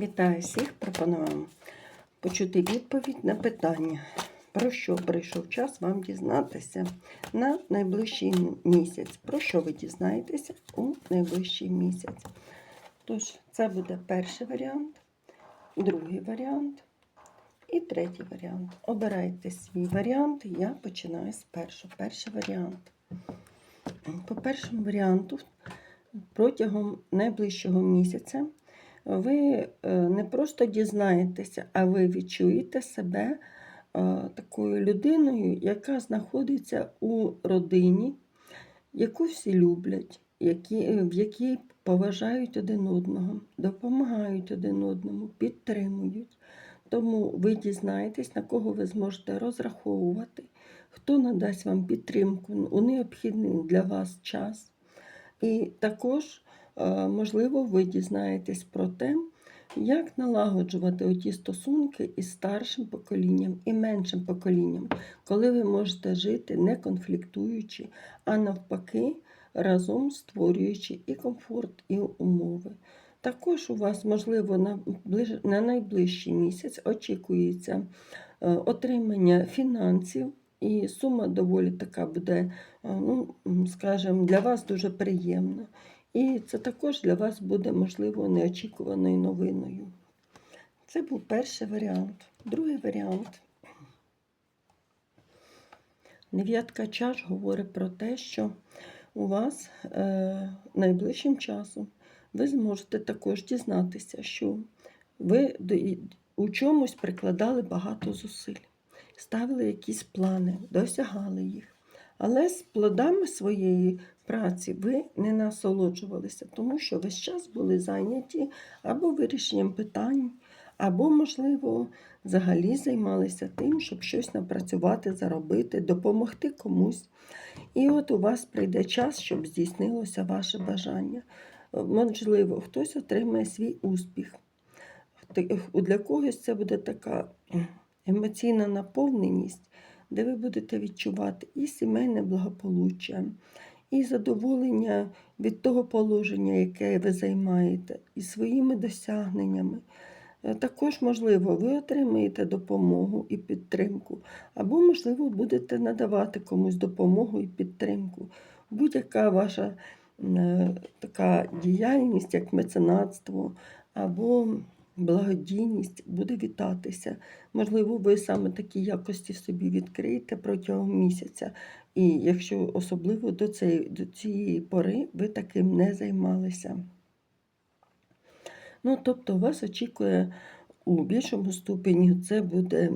Вітаю всіх! Пропоную почути відповідь на питання, про що прийшов час вам дізнатися на найближчий місяць. Про що ви дізнаєтеся у найближчий місяць? Тож, це буде перший варіант, другий варіант і третій варіант. Обирайте свій варіант, я починаю з першого. Перший варіант. По першому варіанту, протягом найближчого місяця ви е, не просто дізнаєтеся, а ви відчуєте себе е, такою людиною, яка знаходиться у родині, яку всі люблять, е, в якій поважають один одного, допомагають один одному, підтримують. Тому ви дізнаєтесь, на кого ви зможете розраховувати, хто надасть вам підтримку у необхідний для вас час. І також можливо, ви дізнаєтесь про те, як налагоджувати оті стосунки із старшим поколінням і меншим поколінням, коли ви можете жити не конфліктуючи, а навпаки, разом створюючи і комфорт, і умови. Також у вас, можливо, на на найближчий місяць очікується е, отримання фінансів, і сума доволі така буде, е, ну, скажімо, для вас дуже приємна. І це також для вас буде, можливо, неочікуваною новиною. Це був перший варіант. Другий варіант. Дев'ятка чаш говорить про те, що у вас е, найближчим часом ви зможете також дізнатися, що ви у чомусь прикладали багато зусиль, ставили якісь плани, досягали їх. Але з плодами своєї праці ви не насолоджувалися, тому що весь час були зайняті або вирішенням питань, або, можливо, взагалі займалися тим, щоб щось напрацювати, заробити, допомогти комусь. І от у вас прийде час, щоб здійснилося ваше бажання. Можливо, хтось отримає свій успіх. Для когось це буде така емоційна наповненість, де ви будете відчувати і сімейне благополуччя, і задоволення від того положення, яке ви займаєте, і своїми досягненнями. Е, також, можливо, ви отримаєте допомогу і підтримку, або, можливо, будете надавати комусь допомогу і підтримку. Будь-яка ваша е, така діяльність, як меценатство, або благодійність буде вітатися. Можливо, ви саме такі якості собі відкриєте протягом місяця. І якщо особливо до цієї, до цієї пори ви таким не займалися. Ну, тобто, вас очікує у більшому ступені це буде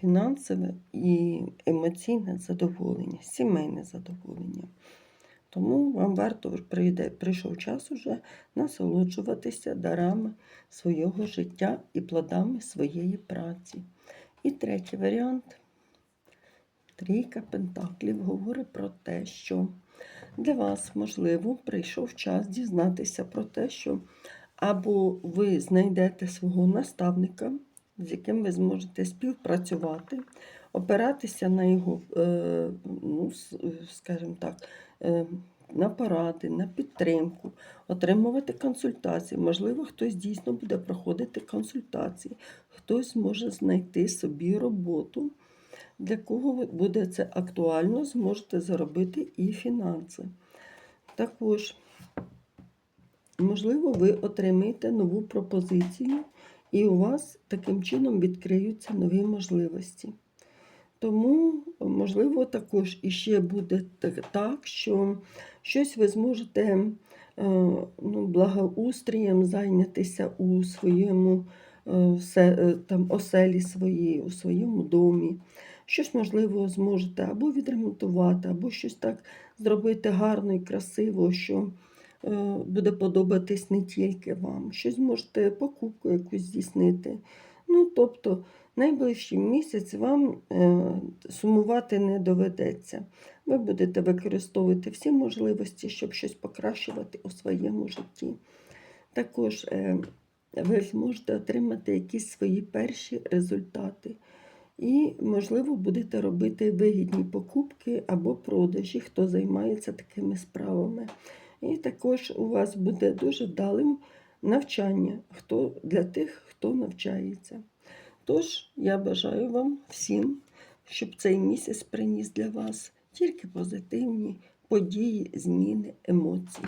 фінансове і емоційне задоволення, сімейне задоволення. Тому вам варто прийде, прийшов час уже насолоджуватися дарами свого життя і плодами своєї праці. І третій варіант. Трійка Пентаклів говорить про те, що для вас, можливо, прийшов час дізнатися про те, що або ви знайдете свого наставника, з яким ви зможете співпрацювати, опиратися на його, е, ну, скажімо так, е, на поради, на підтримку, отримувати консультації. Можливо, хтось дійсно буде проходити консультації, хтось може знайти собі роботу, для кого буде це актуально, зможете заробити і фінанси. Також, можливо, ви отримаєте нову пропозицію, і у вас таким чином відкриються нові можливості. Тому, можливо, також іще буде так, що щось ви зможете е, ну, благоустрієм зайнятися у своєму е, е, там, оселі своїй, у своєму домі. Щось, можливо, зможете або відремонтувати, або щось так зробити гарно і красиво, що буде подобатись не тільки вам. Щось можете покупку якусь здійснити. Ну, тобто, найближчий місяць вам е, сумувати не доведеться. Ви будете використовувати всі можливості, щоб щось покращувати у своєму житті. Також е, ви зможете отримати якісь свої перші результати. І, можливо, будете робити вигідні покупки або продажі, хто займається такими справами. І також у вас буде дуже вдалим навчання хто, для тих, хто навчається. Тож я бажаю вам всім, щоб цей місяць приніс для вас тільки позитивні події, зміни, емоції.